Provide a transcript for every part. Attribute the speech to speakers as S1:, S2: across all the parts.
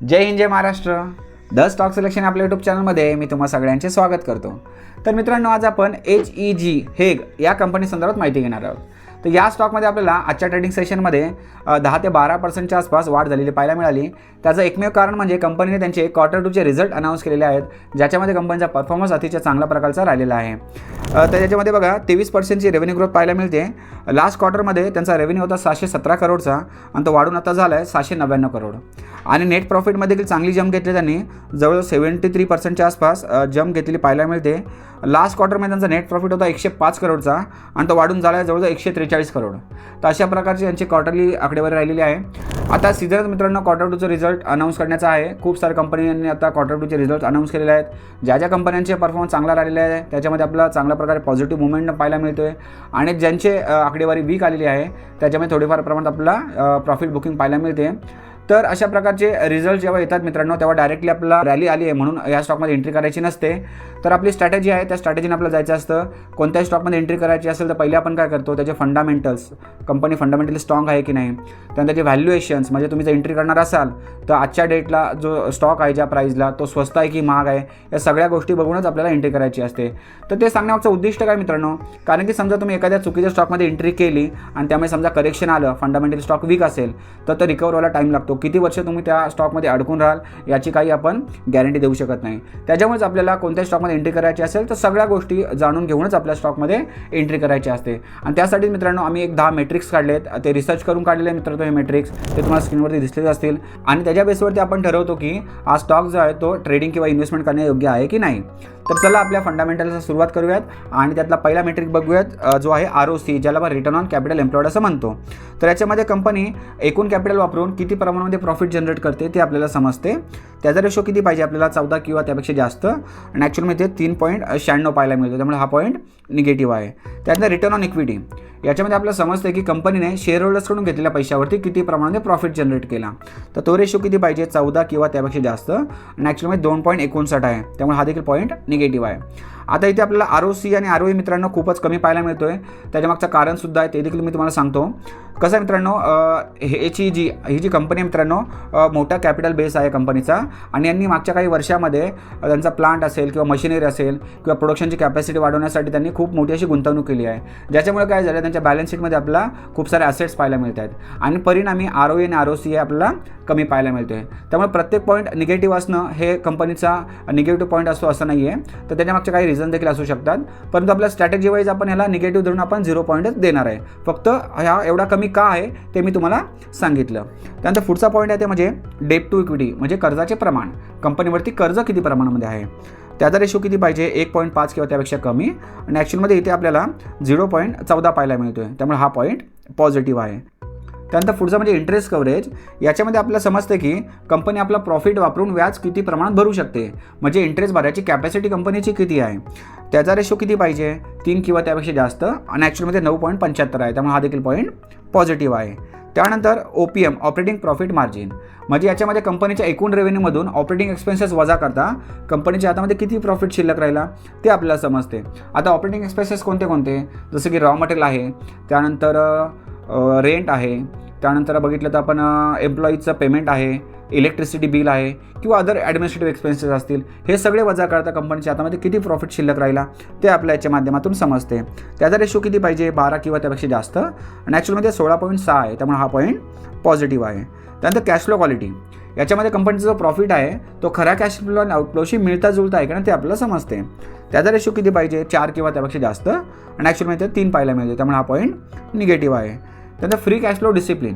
S1: जय हिंद जय Maharashtra. The stock selection आपल्या YouTube चॅनलमध्ये मी तुम्हा सगळ्यांचे स्वागत करतो. तर मित्रांनो आज आपण एच ई जी हेग या कंपनी संदर्भात माहिती घेणार आहोत. तर या स्टॉकमध्ये आपल्याला आजच्या ट्रेडिंग सेशनमध्ये दहा ते बारा पर्सेंटच्या आसपास वाढ झालेली पाहायला मिळाली. त्याचं एकमेव कारण म्हणजे कंपनीने त्यांचे क्वार्टर टूचे रिझल्ट अनाऊन्स केलेले आहेत ज्याच्यामध्ये कंपनीचा परफॉर्मन्स अतिशय चांगल्या प्रकारचा राहिलेला आहे. तर त्याच्यामध्ये बघा तेवीस पर्सेंटची रेव्हेन्यू ग्रोथ पाहायला मिळते. लास्ट क्वार्टरमध्ये त्यांचा रेव्हेन्यू होता सहाशे सतरा करोडचा आणि तो वाढून आता झाला आहे सहाशे नव्याण्णव करोड आणि नेट प्रॉफिटमध्ये देखील चांगली जम घेतली त्यांनी. जवळजवळ सेव्हन्टी थ्री पर्सेंटच्या आसपास जम घेतलेली पाहायला मिळते. लास्ट क्वार्टरमध्ये त्यांचा नेट प्रॉफिट होता एकशे पाच करोडचा आणि तो वाढून झाला आहे जवळजवळ एकशे त्रेचाळीस करोड. तर अशा प्रकारची यांची क्वार्टरली आकडेवारी राहिलेली आहे. आता सीझनच मित्रांनो क्वार्टर टूचं रिझल्ट अनाऊन्स करण्याचा आहे. खूप साऱ्या कंपन्यांनी आता क्वार्टर टूचे रिझल्ट अनाऊन्स केलेले आहेत. ज्या ज्या कंपन्यांचे परफॉर्मन्स चांगला राहिलेला आहे त्याच्यामध्ये आपल्याला चांगल्या प्रकारे पॉझिटिव्ह मुवमेंट पाहायला मिळतो आहे आणि ज्यांचे आकडेवारी वीक आलेली आहे त्याच्यामध्ये थोडीफार प्रमाणात आपल्याला प्रॉफिट बुकिंग पाहायला मिळते. तर अशा प्रकारचे रिझल्ट जेव्हा येतात मित्रांनो तेव्हा डायरेक्टली आपला रॅली आली आहे म्हणून या स्टॉकमध्ये एंट्री करायची नसते. तर आपली स्ट्रॅटेजी आहे त्या स्ट्रॅटेजीने आपल्याला जायचं असतं. कोणत्याही स्टॉकमध्ये एंट्री करायची असेल तर पहिले आपण काय करतो त्याचे फंडामेंटल्स कंपनी फंडामेंटली स्ट्रॉंग आहे की नाही त्यानंतर त्याचे व्हॅल्युएशन्स म्हणजे तुम्ही जर एंट्री करणार असाल तर आजच्या डेटला जो स्टॉक आहे ज्या प्राईजला तो स्वस्त आहे की महाग आहे या सगळ्या गोष्टी बघूनच आपल्याला एंट्री करायची असते. तर ते सांगण्याचं उद्दिष्ट काय मित्रांनो कारण की समजा तुम्ही एखाद्या चुकीच्या स्टॉकमध्ये एंट्री केली आणि त्यामुळे समजा करेक्शन आलं फंडामेंटल स्टॉक वीक असेल तर तो रिकवर व्हायला टाईम लागतो. किती वर्ष तुम्ही त्या स्टॉकमध्ये अडकून राहाल याची काही आपण गॅरंटी देऊ शकत नाही. त्याच्यामुळेच आपल्याला कोणत्या स्टॉकमध्ये एंट्री करायची असेल तर सगळ्या गोष्टी जाणून घेऊनच आपल्या स्टॉकमध्ये एंट्री करायची असते. आणि त्यासाठी मित्रांनो आम्ही एक दहा मेट्रिक्स काढलेत. ते रिसर्च करून काढलेले मित्रांनो हे मेट्रिक्स ते तुम्हाला स्क्रीनवरती दिसलेच असतील. आणि त्याच्या बेसवरती आपण ठरवतो की हा स्टॉक जो आहे तो ट्रेडिंग किंवा इन्व्हेस्टमेंट करणे योग्य आहे की नाही. तर चला आपल्या फंडामेंटलचा सुरुवात करूयात आणि त्यातला पहिला मेट्रिक बघूयात जो आहे आर ओ सी ज्याला आपण रिटर्न ऑन कॅपिटल एम्प्लॉयड असं म्हणतो. तर याच्यामध्ये कंपनी एकूण कॅपिटल वापरून किती प्रमाणामध्ये प्रॉफिट जनरेट करते ते आपल्याला समजते. त्याचा रेशो किती पाहिजे? आपल्याला चौदा किंवा त्यापेक्षा जास्त. आणि ॲक्च्युअलमध्ये ते तीन पॉईंट शहाण्णव पाहायला मिळतो. त्यामुळे हा पॉईंट निगेटिव्ह आहे. त्यानंतर रिटर्न ऑन इक्विटी याच्यामध्ये आपल्याला समजतं की कंपनीने शेअर होल्डर्सकडून घेतलेल्या पैशावरती किती प्रमाणामध्ये प्रॉफिट जनरेट केला. तर तो रेशो किती पाहिजे? चौदा किंवा त्यापेक्षा जास्त. आणि ॲक्च्युअलमध्ये दोन पॉईंट एकोणसाठ आहे. त्यामुळे हा देखील पॉईंट निगेटिव्ह आहे. आता इथे आपल्याला आर ओ सी आणि आर ओ ई मित्रांनो खूपच कमी पाहायला मिळतो आहे त्याच्यामागचं कारणसुद्धा आहे ते देखील मी तुम्हाला सांगतो. कसं आहे मित्रांनो ह्याची हे- जी ही जी कंपनी आहे मित्रांनो मोठा कॅपिटल बेस आहे कंपनीचा आणि यांनी मागच्या काही वर्षामध्ये त्यांचा प्लांट असेल किंवा मशिनरी असेल किंवा प्रोडक्शनची कॅपॅसिटी वाढवण्यासाठी त्यांनी खूप मोठी अशी गुंतवणूक केली आहे. ज्याच्यामुळे काय झालं? कंपन्यांच्या बॅलन्स शीटमध्ये आपल्याला खूप सारे असेट्स पाहायला मिळत आहेत आणि परिणामी आर ओ आणि आर ओ सी आपल्याला कमी पाहायला मिळतो आहे त्यामुळे प्रत्येक पॉईंट निगेटिव्ह असणं हे कंपनीचा निगेटिव्ह पॉईंट असतो असं नाही आहे तर त्याच्यामागचे काही रिझन देखील असू शकतात. परंतु आपल्या स्ट्रॅटेजी वाईज आपण ह्याला निगेटिव्ह धरून आपण झिरो पॉईंटच देणार आहे. फक्त ह्या एवढा कमी का आहे ते मी तुम्हाला सांगितलं. त्यानंतर पुढचा पॉईंट आहे ते म्हणजे डेप टू इक्विटी म्हणजे कर्जाचे प्रमाण. कंपनीवरती कर्ज किती प्रमाणामध्ये आहे? त्याचा रेशो किती पाहिजे? एक पॉईंट पाच किंवा त्यापेक्षा कमी. आणि ॲक्च्युअलमध्ये इथे आपल्याला झिरो पॉईंट चौदा पाहायला मिळतो आहे त्यामुळे हा पॉईंट पॉझिटिव्ह आहे. त्यानंतर पुढचं म्हणजे इंटरेस्ट कव्हरेज याच्यामध्ये आपल्याला समजतं की कंपनी आपला प्रॉफिट वापरून व्याज किती प्रमाणात भरू शकते. म्हणजे इंटरेस्ट भरायची कॅपॅसिटी कंपनीची किती आहे? त्याचा रेशो किती पाहिजे? तीन किंवा त्यापेक्षा जास्त. आणि ॲक्च्युअलमध्ये नऊ पॉईंट पंच्याहत्तर आहे. त्यामुळे हा देखील पॉईंट पॉझिटिव्ह आहे. त्यानंतर O P M operating profit margin म्हणजे याच्यामध्ये कंपनीच्या एकूण रेव्हेन्यूमधून ऑपरेटिंग एक्सपेन्सेस वजा करता कंपनीच्या हातामध्ये किती प्रॉफिट शिल्लक राहिला ते आपल्याला समजते. आता ऑपरेटिंग एक्सपेन्सेस कोणते कोणते? जसं की रॉ मटेरियल आहे त्यानंतर रेंट आहे त्यानंतर बघितलं तर आपण एम्प्लॉईजचं पेमेंट आहे इलेक्ट्रिसिटी बिल आहे किंवा अदर ॲडमिनिस्ट्रेटिव्ह एक्सपेन्सेस असतील हे सगळे वजा करता कंपनीच्या हातामध्ये किती प्रॉफिट शिल्लक राहिला ते आपल्या याच्या माध्यमातून समजते. त्याचा रेशो किती पाहिजे? बारा किंवा त्यापेक्षा जास्त. आणि ॲक्च्युअलमध्ये सोळा पॉईंट सहा आहे त्यामुळे हा पॉईंट पॉझिटिव्ह आहे. त्यानंतर कॅश फ्लो क्वालिटी याच्यामध्ये कंपनीचा जो प्रॉफिट आहे तो खऱ्या कॅश फ्लो आणि आउटफ्लोशी मिळता जुळता आहे कारण ते आपल्याला समजते. त्याचा रेशो किती पाहिजे? चार किंवा त्यापेक्षा जास्त. आणि ॲक्च्युअलमध्ये ते तीन पाहायला मिळते त्यामुळे हा पॉईंट निगेटिव्ह आहे. त्यानंतर फ्री कॅश फ्लो डिसिप्लिन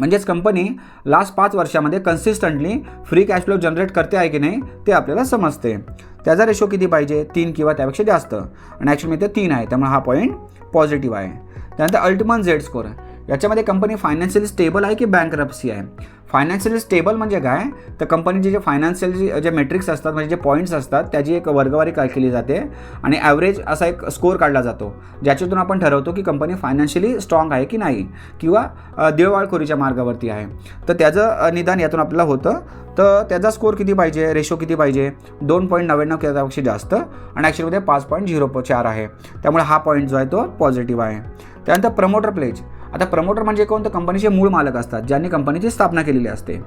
S1: म्हणजेच कंपनी लास्ट पाच वर्षामध्ये consistently free cash flow generate करते आहे की नाही ते आपल्याला समजते. त्याचा रेशो किती पाहिजे? तीन किंवा त्यापेक्षा जास्त. आणि ॲक्च्युअली ते तीन आहे त्यामुळे हा पॉईंट पॉझिटिव्ह आहे. त्यानंतर अल्टिमन झेड स्कोर याच्यामध्ये कंपनी फायनान्शियली स्टेबल आहे की बँकरप्सी आहे? फायनान्शियली स्टेबल म्हणजे काय? तर कंपनीचे जे फायनान्शियल जे मेट्रिक्स असतात म्हणजे जे पॉईंट्स असतात त्याची एक वर्गवारी काय केली जाते आणि ॲव्हरेज असा एक स्कोअर काढला जातो ज्याच्यातून आपण ठरवतो की कंपनी फायनान्शियली स्ट्रॉंग आहे की नाही किंवा देवाळखोरीच्या मार्गावरती आहे. तर त्याचं निदान यातून आपल्याला होतं. तर त्याचा स्कोअर किती पाहिजे? रेशो किती पाहिजे? दोन पॉईंट नव्याण्णव त्यापेक्षा जास्त आणि ॲक्च्युलीमध्ये पाच पॉईंट झिरो चार आहे. त्यामुळे हा पॉईंट जो आहे तो पॉझिटिव्ह आहे. त्यानंतर प्रमोटर प्लेज आता प्रमोटर म्हणजे कोण तर कंपनीचे मूळ मालक असतात ज्यांनी कंपनीची स्थापना केलेली असते.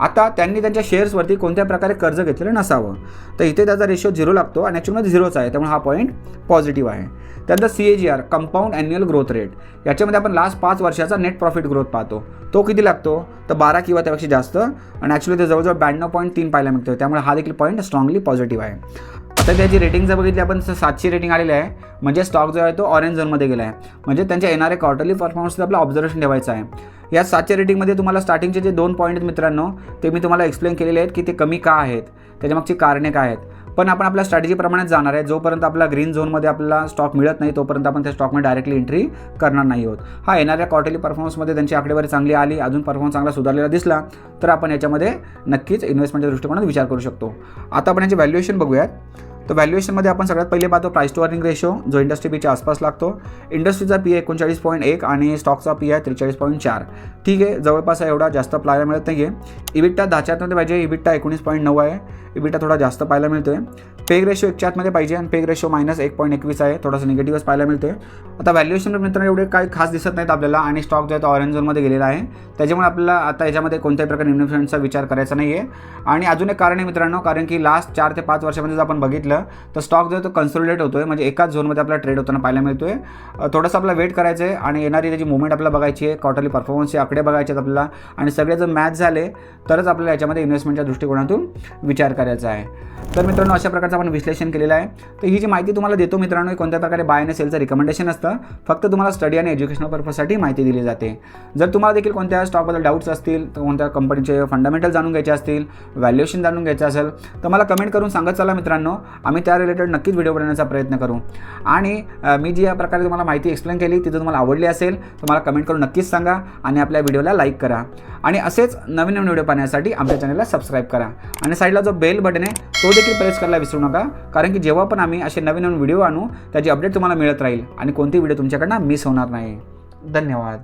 S1: आता त्यांनी त्यांच्या शेअर्सवरती कोणत्या प्रकारे कर्ज घेतलेलं नसावं. तर इथे त्याचा रेशो झिरो लागतो आणि ॲक्च्युअलमध्ये झिरोच आहे त्यामुळे हा पॉईंट पॉझिटिव्ह आहे. त्यानंतर C A G R compound annual growth rate याच्यामध्ये आपण लास्ट पाच वर्षाचा नेट प्रॉफिट ग्रोथ पाहतो. तो किती लागतो? तर बारा किंवा त्यापेक्षा जास्त. आणि ॲक्च्युली ते जवळजवळ ब्याण्णव पॉईंट तीन पाहायला मिळतो त्यामुळे हा देखील पॉईंट स्ट्रॉंगली पॉझिटिव्ह आहे. आता त्याची रेटिंग जर बघितली आपण तर सातशे रेटिंग आलेली आहे म्हणजे स्टॉक जो आहे तो ऑरेंज झोनमध्ये गेला आहे म्हणजे त्यांच्या येणाऱ्या क्वार्टरली परफॉर्मन्सचं आपलं ऑब्झर्वेशन ठेवायचं आहे. या सातशे रेटिंगमध्ये तुम्हाला स्टार्टिंगचे जे दोन पॉईंट आहेत मित्रांनो ते मी तुम्हाला एक्सप्लेन केलेले आहेत की ते कमी का आहेत त्याच्यामागची कारणे काय आहेत. पण आपण आपल्या स्ट्रॅटेजीप्रमाणेच जाणार आहे जोपर्यंत आपला ग्रीन झोनमध्ये आपला स्टॉक मिळत नाही तोपर्यंत आपण त्या स्टॉकमध्ये डायरेक्टली एंट्री करणार नाही आहोत. हा येणाऱ्या क्वार्टरली परफॉर्मन्समध्ये त्यांची आकडेवारी चांगली आली अजून परफॉर्मन्स चांगला सुधारलेला दिसला तर आपण याच्यामध्ये नक्कीच इन्व्हेस्टमेंटच्या दृष्टिकोनात विचार करू शकतो. आता आपण याचे व्हॅल्युएशन बघूयात. तर व्हॅल्युएशनमध्ये आपण सगळ्यात पहिले पाहतो प्राईस टू अर्निंग रेशो जो इंडस्ट्री पीच्या आसपास लागतो. इंडस्ट्रीचा पी आहे एकोणचाळीस पॉईंट एक आणि स्टॉकचा पी आहे त्रेचाळीस पॉईंट चार. ठीक आहे जवळपास आहे एवढा जास्त पाहायला मिळत नाही आहे इबिट्टा दहाच्या आतमध्ये पाहिजे इबिट्टा एकोणीस पॉईंट नऊ आहे. इबिट्टा थोडा जास्त पाहायला मिळतो आहे पेग रेशो एकच्या आतमध्ये पाहिजे आणि पेग रेशो मायनस एक पॉईंट एकवीस आहे. थोडासा निगेटिव्हच पाहायला मिळतो आहे आता व्हॅल्युएशन मित्रांनो एवढे काही खास दिसत नाहीत आपल्याला आणि स्टॉक जो आहे तो ऑरेंज झोनमध्ये गेलेला आहे. त्याच्यामुळे आपल्याला आता याच्यामध्ये कोणत्याही प्रकारे इन्व्हेस्टमेंटचा विचार करायचा नाही आहे आणि अजून एक कारण आहे मित्रांनो कारण की लास्ट चार ते पाच वर्षामध्ये जर आपण बघितलं तर स्टॉक जो आहे तो कन्सोलिडेट होतोय. म्हणजे एकाच झोनमध्ये आपला ट्रेड होताना पाहायला मिळतोय. आहे थोडंसं आपला वेट करायचं आहे आणि येणारी त्याची मुवमेंट आपल्याला बघायची आहे. क्वार्टरली परफॉर्मन्सचे आकडे बघायचे आहेत आपल्याला. आणि सगळे जर मॅच झाले तरच आपल्याला याच्यामध्ये इन्व्हेस्टमेंटच्या दृष्टिकोनातून विचार करायचा आहे. तर मित्रांनो अशा प्रकारचं आपण विश्लेषण केलेलं आहे. तर ही जी माहिती तुम्हाला देतो मित्रांनो कोणत्या प्रकारे बाय आणि सेलचं रिकमेंडेशन असतं फक्त तुम्हाला स्टडी आणि एज्युकेशनल पर्पजसाठी माहिती दिली जाते. जर तुम्हाला देखील कोणत्या स्टॉकबद्दल डाऊट्स असतील तर कोणत्या कंपनीचे फंडामेंटल जाणून घ्यायचे असतील व्हॅल्युएशन जाणून घ्यायचं असेल तर मला कमेंट करून सांगत चला मित्रांनो. आम्ही त्या रिलेटेड नक्कीच व्हिडिओ बनवण्याचा प्रयत्न करू. आणि मी जी या प्रकारे तुम्हाला माहिती एक्सप्लेन केली ती जर तुम्हाला आवडली असेल तर मला कमेंट करून नक्कीच सांगा आणि आपल्या व्हिडिओला लाईक करा. आणि असेच नवीन नवीन व्हिडिओ पाहण्यासाठी आमच्या चॅनलला सबस्क्राईब करा. आणि साईडला जो बेल बटन आहे तो देखील प्रेस करायला विसरू नका कारण की जेव्हा पण आम्ही असे नवीन नवीन व्हिडिओ आणू त्याची अपडेट तुम्हाला मिळत राहील आणि कोणती व्हिडिओ तुमच्याकडनं मिस होणार नाही. धन्यवाद.